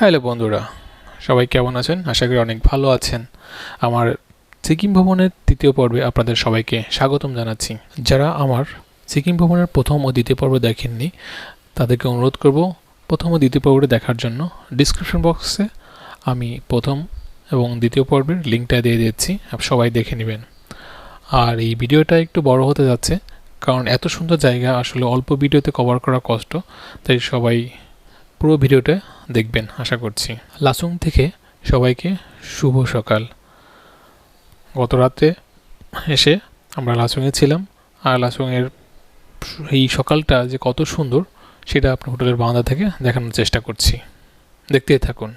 Hello বন্ধুরা, সবাই কেমন আছেন? আশা করি অনেক ভালো আছেন। আমার সিকিম ভ্রমণের তৃতীয় পর্বে আপনাদের সবাইকে স্বাগতম জানাচ্ছি। যারা আমার সিকিম ভ্রমণের প্রথম ও দ্বিতীয় পর্ব দেখেননি, তাদেরকে অনুরোধ করব প্রথম ও দ্বিতীয় পর্বটি দেখার জন্য ডিসক্রিপশন বক্সে আমি প্রথম এবং দ্বিতীয় পর্বের লিঙ্কটা দিয়ে দিচ্ছি সবাই দেখে নেবেন। আর এই ভিডিওটা একটু বড় হতে যাচ্ছে, কারণ এত সুন্দর জায়গা, আসলে অল্প ভিডিওতে কভার করা কষ্ট, তাই সবাই পুরো ভিডিওটা দেখবেন, আশা করছি। লাসুং থেকে সবাইকে শুভ সকাল। গত রাতে এসে আমরা লাসুংয়ে ছিলাম, আর লাসুংয়ের এই সকালটা যে কত সুন্দর, সেটা আপনার হোটেলের বারান্দা থেকে দেখানোর চেষ্টা করছি। দেখতেই থাকুন।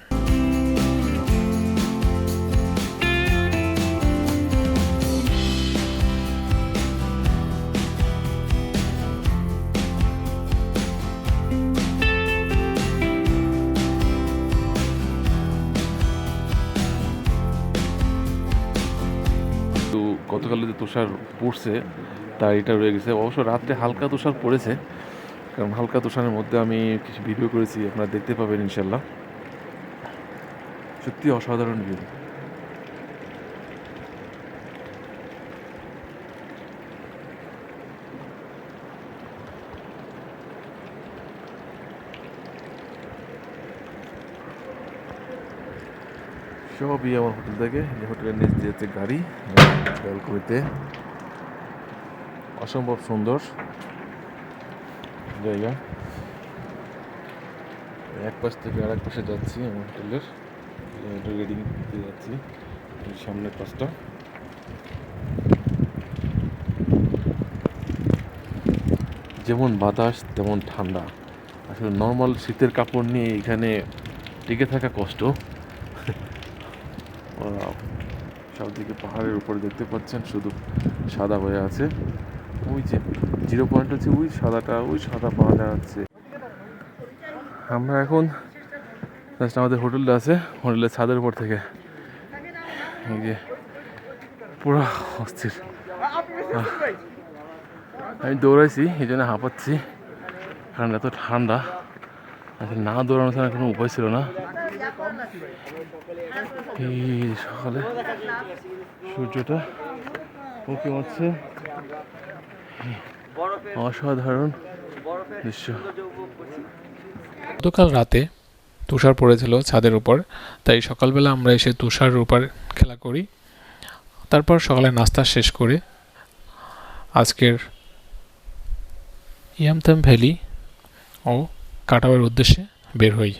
তো গতকালে যে তুষার পড়ছে, তার এটা রয়ে গেছে। অবশ্য রাত্রে হালকা তুষার পড়েছে, কারণ হালকা তুষারের মধ্যে আমি কিছু ভিডিও করেছি, আপনারা দেখতে পাবেন ইনশাল্লাহ সত্যি অসাধারণ ভিউ সবই আমার হোটেল থেকে যে হোটেলের নিচ দিয়ে হচ্ছে গাড়ি, ব্যালকনিতে। অসম্ভব সুন্দর জায়গা। এক পাশ থেকে আর এক পাশে যাচ্ছি আমার হোটেলের। রেডিং দিয়ে যাচ্ছি সামনের পাশটা। যেমন বাতাস, তেমন ঠান্ডা। আসলে নর্মাল শীতের কাপড় নিয়ে এখানে টিকে থাকা কষ্ট। সবদিকে পাহাড়ের উপরে দেখতে পাচ্ছেন, শুধু সাদা হয়ে আছে। ওই যে জিরো পয়েন্ট হচ্ছে ওই সাদাটা, ওই সাদা পাওয়া যাচ্ছে আমরা এখন জাস্ট আমাদের হোটেলটা আছে, হোটেলের ছাদের উপর থেকে। এই যে, পুরো অস্থির। আমি দৌড়াইছি, এই জন্য হাঁপাচ্ছি। কারণ এত ঠান্ডা। আচ্ছা না দৌড়ানো ছাড়া কোনো উপায় ছিল না। এই সকালে সূর্যটা হচ্ছে অসাধারণ দৃশ্য। গতকাল রাতে তুষার পড়েছিল ছাদের উপর, তাই সকালবেলা আমরা এসে তুষার উপর খেলা করি। তারপর সকালে নাস্তা শেষ করে আজকের ইয়ামতাম ভ্যালি ও কাটাওয়ের উদ্দেশ্যে বের হই।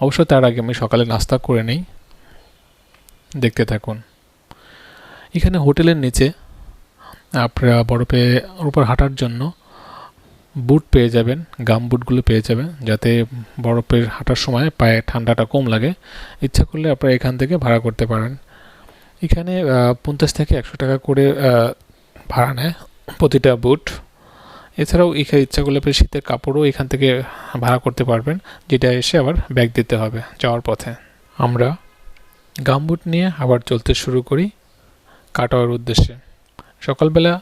অবশ্য তার আগে আমি সকালে নাস্তা করে নেই। দেখতে থাকুন। এখানে হোটেলের নিচে আপনারা বরফে উপর হাঁটার জন্য বুট পেয়ে যাবেন, গাম বুটগুলো পেয়ে যাবেন, যাতে বরফের হাঁটার সময় পায়ে ঠান্ডাটা কম লাগে। ইচ্ছা করলে আপনারা এখান থেকে ভাড়া করতে পারেন। এখানে পঞ্চাশ থেকে একশো টাকা করে ভাড়া নেয় প্রতিটা বুট। এছাড়াও এখানে ইচ্ছা করলে আপনি শীতের কাপড়ও এখান থেকে ভাড়া করতে পারবেন, যেটা এসে আবার ব্যাগ দিতে হবে যাওয়ার পথে। আমরা গামবুট নিয়ে আবার চলতে শুরু করি কাটোয়ার উদ্দেশ্যে। সকালবেলা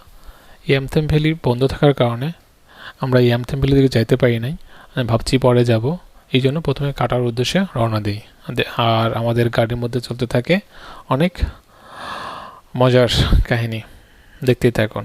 ইয়ামথেম ভ্যালি বন্ধ থাকার কারণে আমরা ইয়ামথেম ভ্যালি দিকে যাইতে পারি নাই ভাবছি পরে যাব, এই জন্য প্রথমে কাটার উদ্দেশ্যে রওনা দিই। আর আমাদের গাড়ির মধ্যে চলতে থাকে অনেক মজার কাহিনী। দেখতেই থাকুন।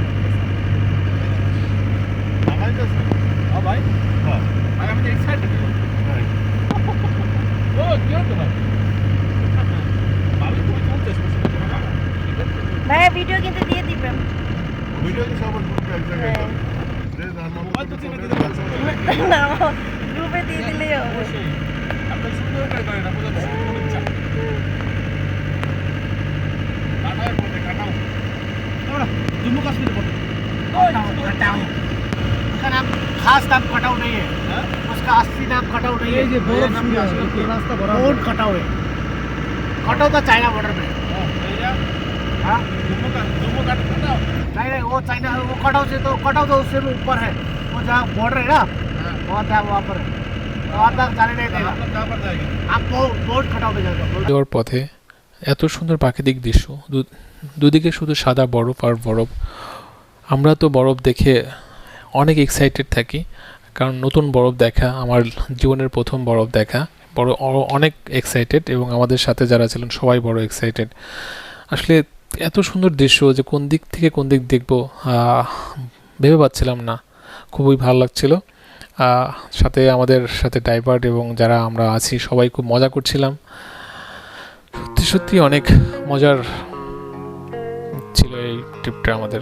যাইতেছে ও ভাই হ্যাঁ ভাই আমি এক্সাইটেড ভাই ও কি হতো ভাই ভালো তুমি পঞ্চাশ বছর ভাই ভিডিও কিন্তু দিয়ে দিবেন। ভিডিও তো সবার গ্রুপে এক জায়গায় গ্রুপে দিয়ে দিলেই হবে। আপনার সুন্দর করে করেন আপনার কাটাও। কাটাও। জম্মু কাশ্মীর কাটাও। কাটাও। उसका नाम खास नाम कटाऊ नहीं है उसका असली नाम कटाऊ नहीं है बोर्ड कटाऊ है कटाऊ तो चाइना बॉर्डर में हाँ জম্মু কা জম্মু কাট কাটাও नहीं नहीं वो चाइना वो कटाऊ से तो कटाऊ तो उससे भी ऊपर है वो जहाँ बॉर्डर है ना वहाँ था वहाँ पर है वहाँ तक जाने नहीं देगा আপনার যা পার জায়গা आप बोर्ड बोर्ड कटाऊ पे जाएगा যাওয়ার পথে এত সুন্দর প্রাকৃতিক দৃশ্য দু- দুদিকে শুধু সাদা বরফ আর বরফ আমরা তো বরফ দেখে অনেক এক্সাইটেড থাকি। কারণ নতুন বরফ দেখা, আমার জীবনের প্রথম বরফ দেখা, বড় অনেক এক্সাইটেড এবং আমাদের সাথে যারা ছিলেন সবাই বড় এক্সাইটেড আসলে এত সুন্দর দৃশ্য যে কোন দিক থেকে কোন দিক দেখব ভেবে পাচ্ছিলাম না। খুবই ভালো লাগছিল। সাথে আমাদের সাথে ড্রাইভার এবং যারা আমরা আছি, সবাই খুব মজা করছিলাম। সত্যি সত্যি অনেক মজার ছিল এই ট্রিপটা আমাদের।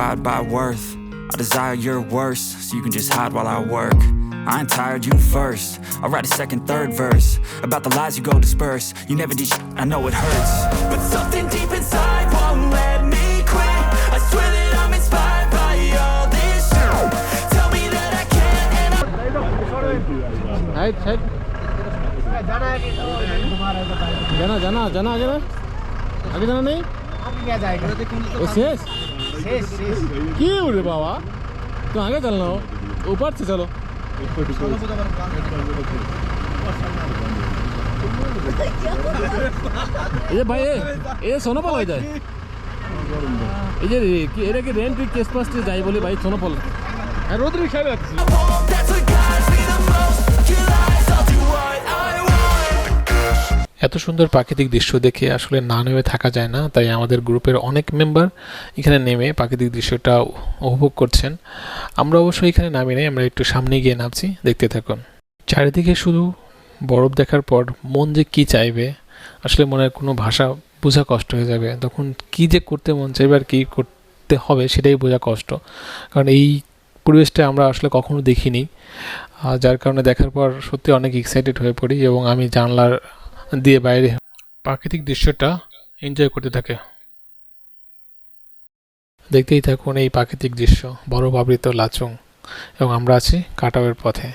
Inspired by worth. I desire your worst, so you can just hide while I work. I ain't tired, you first. I'll write a second, third verse about the lies you go disperse. You never did, sh- I know it hurts. But something deep inside won't let me quit. I swear that I'm inspired by all this shit. Tell me that I can and I. Right, right. जाना जाना जाना आगे ना जाना नहीं yes yes शेष शेष কি উড়ে বাবা তো আগে চল না ऊपर से चलो এই যে ভাই এ- এ সোনোপল হয়ে যায় এই যে কি এটা কি রেন্ট কেস পাসতে যাই বলে ভাই সোনোপল আর রোদ রিক্সা এত সুন্দর প্রাকৃতিক দৃশ্য দেখে আসলে না নেমে থাকা যায় না, তাই আমাদের গ্রুপের অনেক মেম্বার এখানে নেমে প্রাকৃতিক দৃশ্যটা উপভোগ করছেন। আমরা অবশ্যই এখানে নামি নেই, আমরা একটু সামনে গিয়ে নামছি, দেখতে থাকুন। চারিদিকে শুধু বরফ দেখার পর মন যে কি চাইবে, আসলে মনের কোনো ভাষা বোঝা কষ্ট হয়ে যাবে। তখন কি যে করতে মন চাইবে আর কী করতে হবে সেটাই বোঝা কষ্ট। কারণ এই পরিবেশটা আমরা আসলে কখনো দেখিনি। যার কারণে দেখার পর সত্যি অনেক এক্সাইটেড হয়ে পড়ি এবং আমি জানলার দিয়ে বাইরে। প্রাকৃতিক দৃশ্যটা এনজয় করতে থাকে। দেখতেই থাকুন এই প্রাকৃতিক দৃশ্য, বরফ আবৃত লাচুং, এবং আমরা আছি কাটাওয়ের পথে।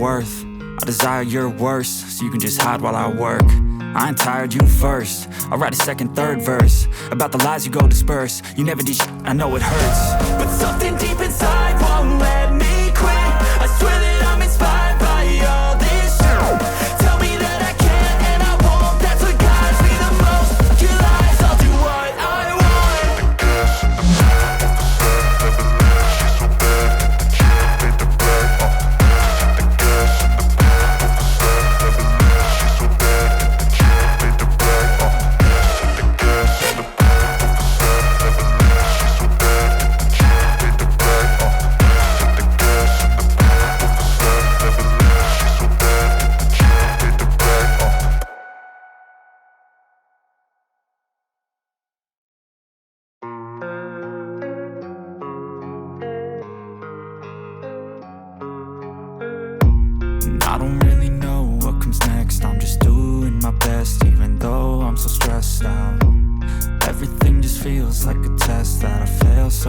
Worth. I desire your worst, so you can just hide while I work. I ain't tired, you first. I'll write a second, third verse about the lies you go disperse. You never did shit, I know it hurts. But something deep inside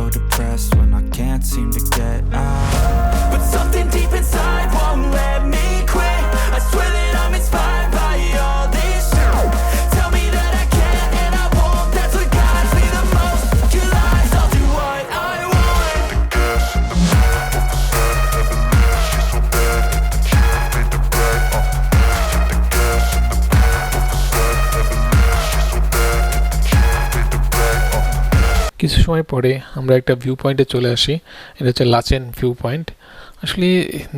so depressed when I can't seem to get out. সময় পরে আমরা একটা view পয়েন্টে চলে আসি। এটা হচ্ছে Lachen view point আসলে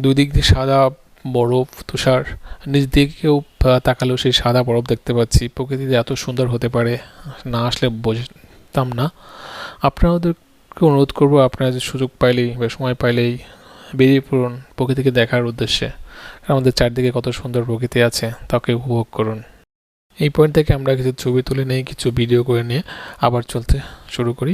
দুই দিক দিয়ে সাদা বরফ, তুষার, নিচ দিকেও তাকালেও সেই সাদা বরফ দেখতে পাচ্ছি। প্রকৃতিতে এত সুন্দর হতে পারে, না আসলে বুঝতাম না। আপনাদেরকে অনুরোধ করব, আপনারা যে সুযোগ পাইলেই বা সময় পাইলেই বেরিয়ে পড়ুন প্রকৃতিকে দেখার উদ্দেশ্যে। আমাদের চারদিকে কত সুন্দর প্রকৃতি আছে, তাকে উপভোগ করুন। এই পয়েন্ট থেকে আমরা কিছু ছবি তুলে নিয়ে কিছু ভিডিও করে নিয়ে আবার চলতে শুরু করি।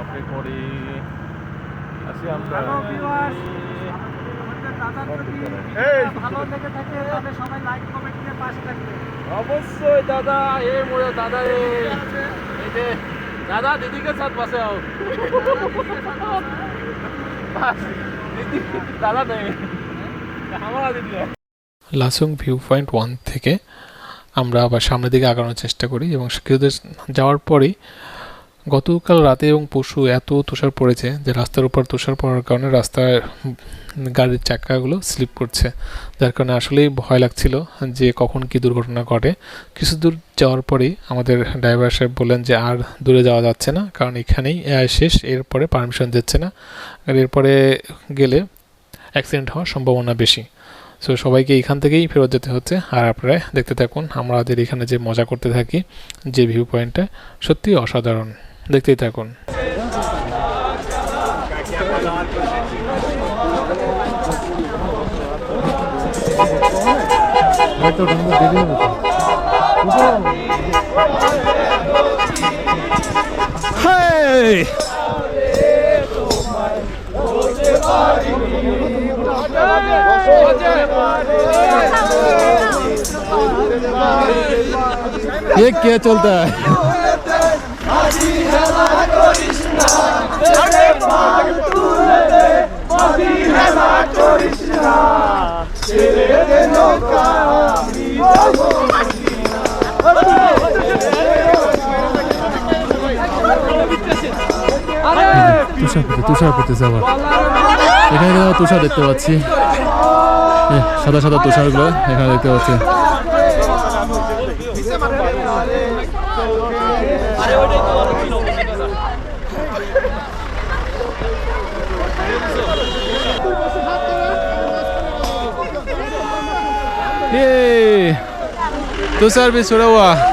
আপনি করে। আসি আমরা। অবশ্যই দাদা এ মোড়ে দাদা এই দাদা দিদিকে সাথ পাশে দিদি দাদা নেই। আমার দিদি। লাসুং ভিউ পয়েন্ট ওয়ান থেকে আমরা আবার সামনের দিকে আগানোর চেষ্টা করি এবং কিছুদের যাওয়ার পরেই গতকাল রাতে এবং পরশু এত তুষার পড়েছে যে রাস্তার উপর তুষার পড়ার কারণে রাস্তায় উম, গাড়ির চাকাগুলো স্লিপ করছে। যার কারণে আসলেই ভয় লাগছিল যে কখন কি দুর্ঘটনা ঘটে। কিছু দূর যাওয়ার পরেই আমাদের ড্রাইভার সাহেব বললেন যে আর দূরে যাওয়া যাচ্ছে না কারণ এখানেই শেষ এরপরে পারমিশন দিচ্ছে না। আর এরপরে গেলে অ্যাক্সিডেন্ট হওয়ার সম্ভাবনা বেশি। সো সবাইকে এখান থেকেই ফেরত যেতে হচ্ছে। আর আপনারা দেখতে থাকুন, আমাদের এখানে যে মজা করতে থাকি, যে ভিউ পয়েন্টটা সত্যি অসাধারণ। দেখতেই থাকুন। Hey! ये क्या चलता है। তুষার পড়তে তুষার পড়তেছে আবার এখানে তো তুষার দেখতে পাচ্ছি এ, সাদা সাদা তুষারগুলো এখানে দেখতে পাচ্ছি ये तुषार भी छुड़ा हुआ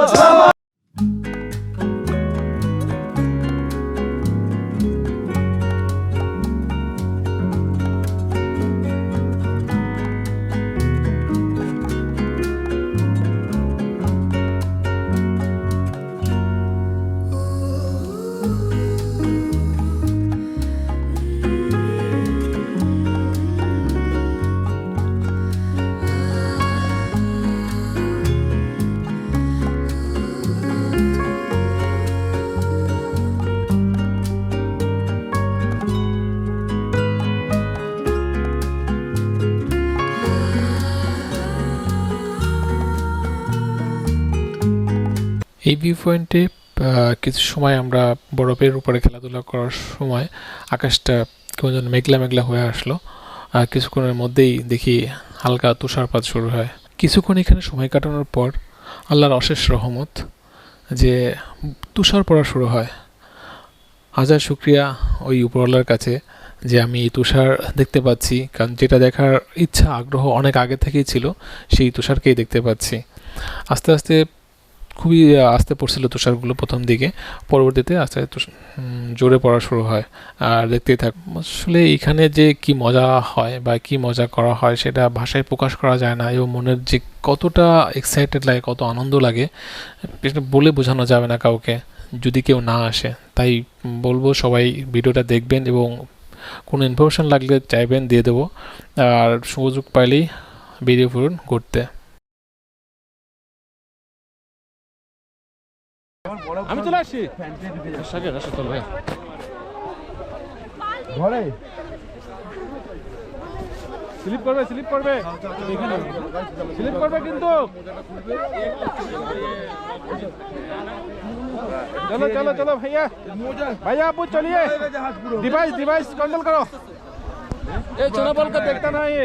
এই ভিউ পয়েন্টে কিছু সময় আমরা বরফের উপরে খেলাধুলা করার সময় আকাশটা কেমন যেন মেঘলা মেঘলা হয়ে আসলো। আর কিছুক্ষণের মধ্যেই দেখি হালকা তুষারপাত শুরু হয়। কিছুক্ষণ এখানে সময় কাটানোর পর আল্লাহর অশেষ রহমত যে তুষার পড়া শুরু হয়। হাজার শুক্রিয়া ওই উপরওয়ালার কাছে যে আমি এই তুষার দেখতে পাচ্ছি, কারণ যেটা দেখার ইচ্ছা, আগ্রহ অনেক আগে থেকেই ছিল, সেই তুষারকেই দেখতে পাচ্ছি। আস্তে আস্তে খুবই আস্তে পড়ছিল তুষারগুলো প্রথম দিকে। পরবর্তীতে আস্তে আস্তে জোরে পড়া শুরু হয়। আর দেখতেই থাক, আসলে এখানে যে কি মজা হয় বা কি মজা করা হয় সেটা ভাষায় প্রকাশ করা যায় না এবং মনের যে কতটা এক্সাইটেড লাগে, কত আনন্দ লাগে, সেটা বলে বোঝানো যাবে না কাউকে। যদি কেউ না আসে, তাই বলব সবাই ভিডিওটা দেখবেন এবং কোনো ইনফরমেশন লাগলে চাইবেন, দিয়ে দেবো। আর সুযোগ পাইলেই বেরিয়ে পড়ুন ঘুরতে আমি চলে আসছি সাজে রাস্তা চল ভাই স্লিপ করবে স্লিপ করবে স্লিপ করবে কিন্তু चलो चलो चलो भैया भैया आप चलिए डिवाइस डिवाइस कंट्रोल करो ये चुना बॉल का देखता ना ये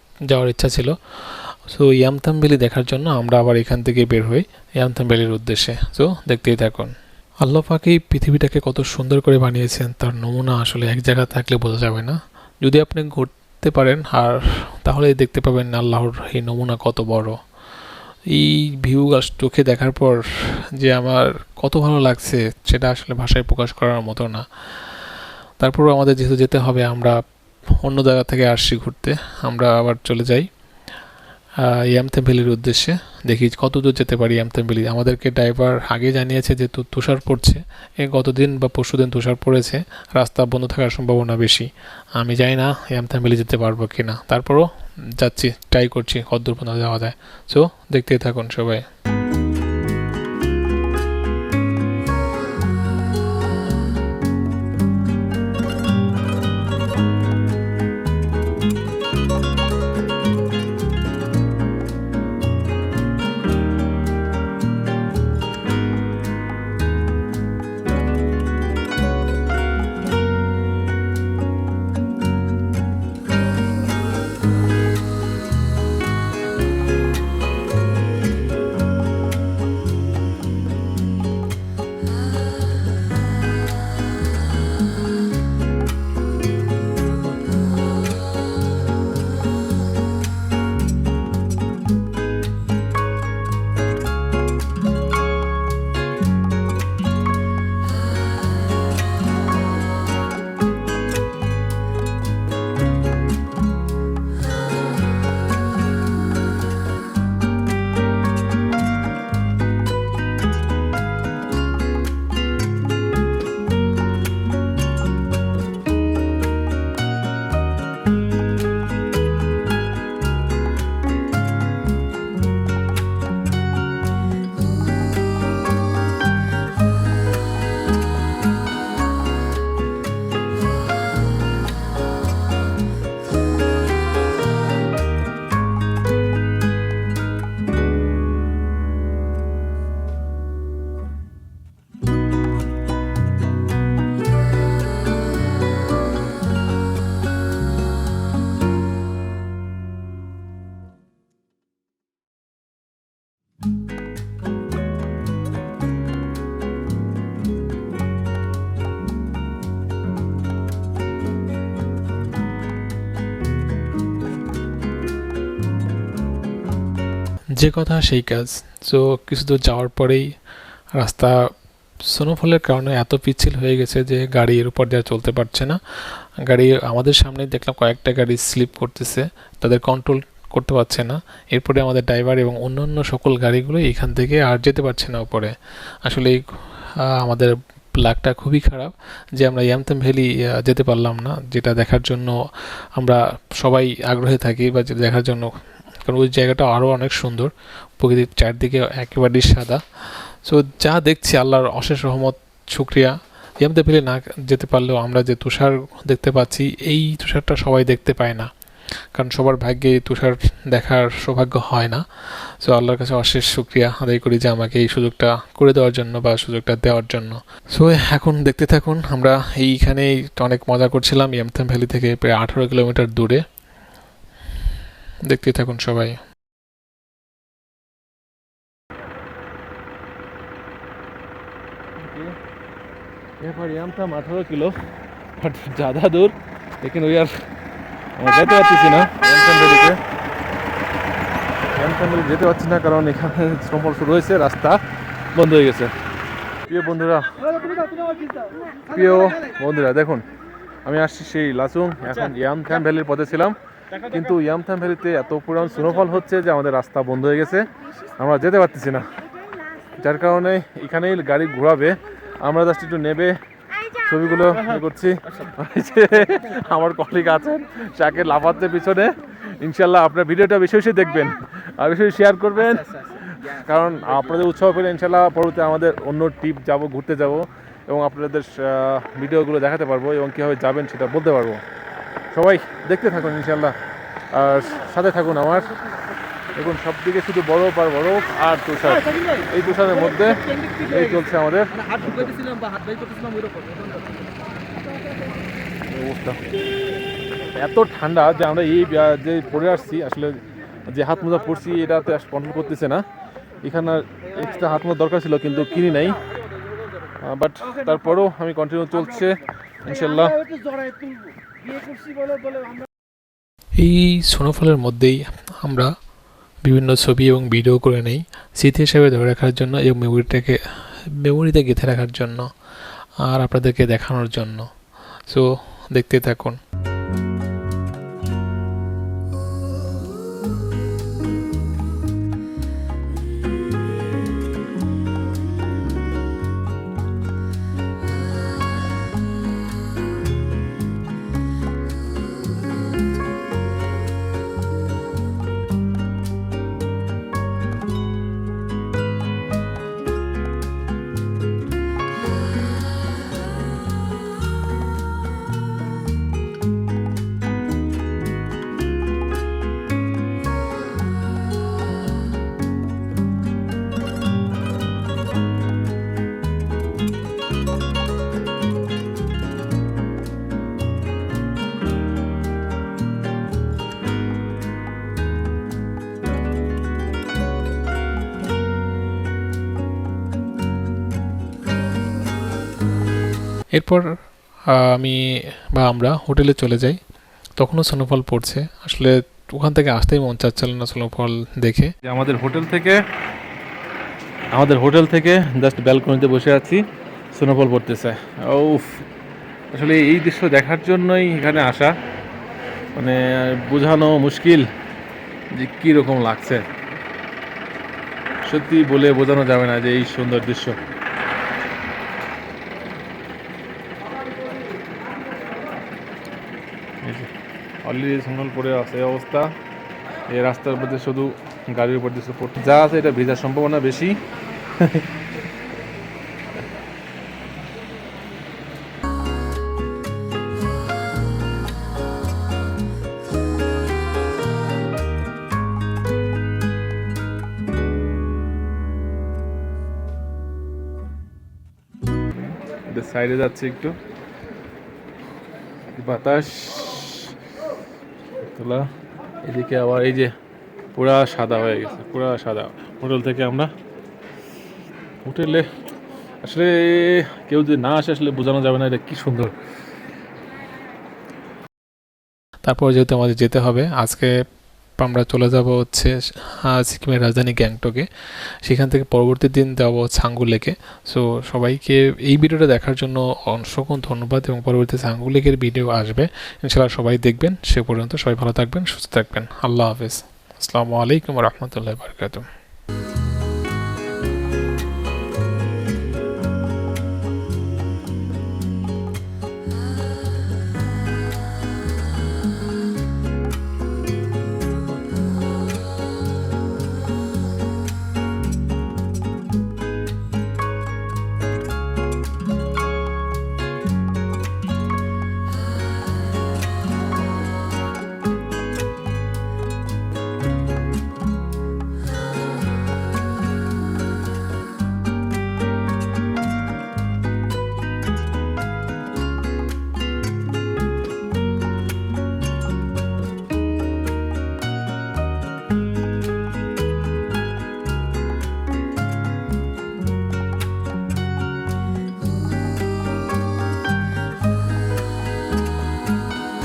যাওয়ার ইচ্ছা ছিল। সো ইয়ামথাম ভ্যালি দেখার জন্য আমরা আবার এখান থেকে বের হই ইয়ামথাম ভ্যালির উদ্দেশ্যে। সো দেখতেই থাকুন। আল্লাহ পাক এই পৃথিবীটাকে কত সুন্দর করে বানিয়েছেন, তার নমুনা আসলে এক জায়গা থাকলে বোঝা যাবে না। যদি আপনি ঘুরতে পারেন, আর তাহলে দেখতে পাবেন আল্লাহর এই নমুনা কত বড়। এই ভিউ গাছ চোখে দেখার পর যে আমার কত ভালো লাগছে, সেটা আসলে ভাষায় প্রকাশ করার মতো না। তারপরও আমাদের যেহেতু যেতে হবে, আমরা অন্য জায়গা থেকে আসছি ঘুরতে। আমরা আবার চলে যাই। ইয়ামথাম ভ্যালির উদ্দেশ্যে। দেখি কত দূর যেতে পারি ইয়ামথাম ভ্যালি আমাদেরকে ড্রাইভার আগে জানিয়েছে যে তুষার পড়ছে। এ গতদিন বা পরশুদিন তুষার পড়েছে। রাস্তা বন্ধ থাকার সম্ভাবনা বেশি। আমি জানি না ইয়ামথাম ভ্যালি যেতে পারব কি না তারপরও যাচ্ছি ট্রাই করছি কত দূর পর্যন্ত যাওয়া যায়। সো দেখতেই থাকুন সবাই। যে কথা সেই কাজ। সো কিছু দূর যাওয়ার পরেই রাস্তা স্নোফলের কারণে এত পিচ্ছিল হয়ে গেছে যে গাড়ি এর উপর দিয়ে চলতে পারছে না। গাড়ি আমাদের সামনে দেখলাম কয়েকটা গাড়ি স্লিপ করতেছে, তাদের কন্ট্রোল করতে পারছে না। এরপরে আমাদের ড্রাইভার এবং অন্যান্য সকল গাড়িগুলো এখান থেকে আর যেতে পারছে না উপরে। আসলে আমাদের লাকটা খুবই খারাপ যে আমরা ইয়ামতাম ভ্যালি যেতে পারলাম না, যেটা দেখার জন্য আমরা সবাই আগ্রহে থাকি বা দেখার জন্য কারণ ওই জায়গাটা আরও অনেক সুন্দর। প্রকৃতির চারদিকে একেবারেই সাদা। সো যা দেখছি, আল্লাহর অশেষ রহমত, শুক্রিয়া। ইয়ামতে ভ্যালি না যেতে পারলেও আমরা যে তুষার দেখতে পাচ্ছি, এই তুষারটা সবাই দেখতে পায় না। কারণ সবার ভাগ্যে তুষার দেখার সৌভাগ্য হয় না। সো আল্লাহর কাছে অশেষ শুক্রিয়া আদায় করি যে আমাকে এই সুযোগটা করে দেওয়ার জন্য বা সুযোগটা দেওয়ার জন্য। সো এখন দেখতে থাকুন, আমরা এইখানেই অনেক মজা করছিলাম ইয়ামথাম ভ্যালি থেকে প্রায় আঠারো কিলোমিটার দূরে। দেখতে থাকুন সবাই यहाँ पर याम था अठारह किलो बट ज़्यादा दूर लेकिन वो यार আমরা যেতে পারতেছি না র্যামসান্ডেলিতে র্যামসান্ডেলি যেতে পারছি না কারণ এখানে স্নোফল শুরু হয়েছে রাস্তা বন্ধ হয়ে গেছে প্রিয় বন্ধুরা প্রিয় বন্ধুরা দেখুন আমি আসছি সেই লাচুং এখন ইয়ামথাম ভ্যালির পথে ছিলাম কিন্তু ইয়ামথাম ভ্যালিতে এত পরিমাণ স্নোফল হচ্ছে যে আমাদের রাস্তা বন্ধ হয়ে গেছে। আমরা যেতে পারতেছি না। যার কারণে এখানেই গাড়ি ঘোরাবে। আমরা জাস্ট একটু নেবে ছবিগুলো ইয়ে করছি। আমার কলিগ আছেন তাকে লাফাচ্ছে পিছনে। ইনশাল্লাহ আপনার ভিডিওটা বেশি বেশি দেখবেন আর বেশি বেশি শেয়ার করবেন। কারণ আপনাদের উৎসাহ পেলে ইনশাল্লাহ পরবর্তী আমাদের অন্য ট্রিপ যাব ঘুরতে যাব এবং আপনাদের ভিডিওগুলো দেখাতে পারব এবং কীভাবে যাবেন সেটা বলতে পারব। সবাই দেখতে থাকুন ইনশাল্লাহ আর সাথে থাকুন আমার। দেখুন সব দিকে শুধু বরফ আর বরফ আর তুষার। এই তুষারের মধ্যে এই চলছে আমাদের। এই অবস্থা। এত ঠান্ডা যে আমরা এই যে পরে আসছি আসলে যে হাত মোজা পরছি এটাতে কন্ট্রোল করতেছে না। এখানে এক্সট্রা হাত মোজা দরকার ছিল কিন্তু কিনি নাই। বাট তারপরেও আমি কন্টিনিউ চলছে ইনশাল্লাহ এই স্নোফলের মধ্যেই আমরা বিভিন্ন ছবি এবং ভিডিও করে নেই। স্মৃতি হিসেবে ধরে রাখার জন্য এবং মেমোরিটাকে মেমোরিতে গেঁথে রাখার জন্য আর আপনাদেরকে দেখানোর জন্য। সো দেখতে থাকুন। এরপর আমি বা আমরা হোটেলে চলে যাই। তখনও স্নোফল পড়ছে। আসলে ওখান থেকে আসতেই মন চাচ্ছিল না স্নোফল দেখে। আমাদের হোটেল থেকে, আমাদের হোটেল থেকে জাস্ট ব্যালকনিতে বসে আছি স্নোফল পড়তেছে। উফ, আসলে এই দৃশ্য দেখার জন্যই এখানে আসা মানে বোঝানো মুশকিল যে কীরকম লাগছে। সত্যি বলে বোঝানো যাবে না যে এই সুন্দর দৃশ্য। অলরেডি স্নোফল পড়ে আছে অবস্থা। এই রাস্তার মধ্যে শুধু গাড়ির উপর দিয়ে পড়তে যা আছে এটা ভেজার সম্ভাবনা বেশি। সাইডে যাচ্ছে একটু। বাতাস। তোলা এদিকে আবার এই যে পুরা সাদা হয়ে গেছে, পুরা সাদা। হোটেল থেকে আমরা হোটেলে আসলে কেউ যদি না আসে আসলে বোঝানো যাবে না এটা কি সুন্দর। তারপর যেহেতু আমাদের যেতে হবে, আজকে আমরা চলে যাব হচ্ছে সিকিমের রাজধানী গ্যাংটকে। সেখান থেকে পরবর্তী দিন যাব ছাঙ্গু লেকে সো সবাইকে এই ভিডিওটা দেখার জন্য অংশগ্রহণ ধন্যবাদ এবং পরবর্তী ছাঙ্গু লেকের ভিডিও আসবে। ইনশাআল্লাহ সবাই দেখবেন। সে পর্যন্ত সবাই ভালো থাকবেন, সুস্থ থাকবেন। আল্লাহ হাফেজ। আসসালামু আলাইকুম রহমতুল্লাহ বারকাতুহ।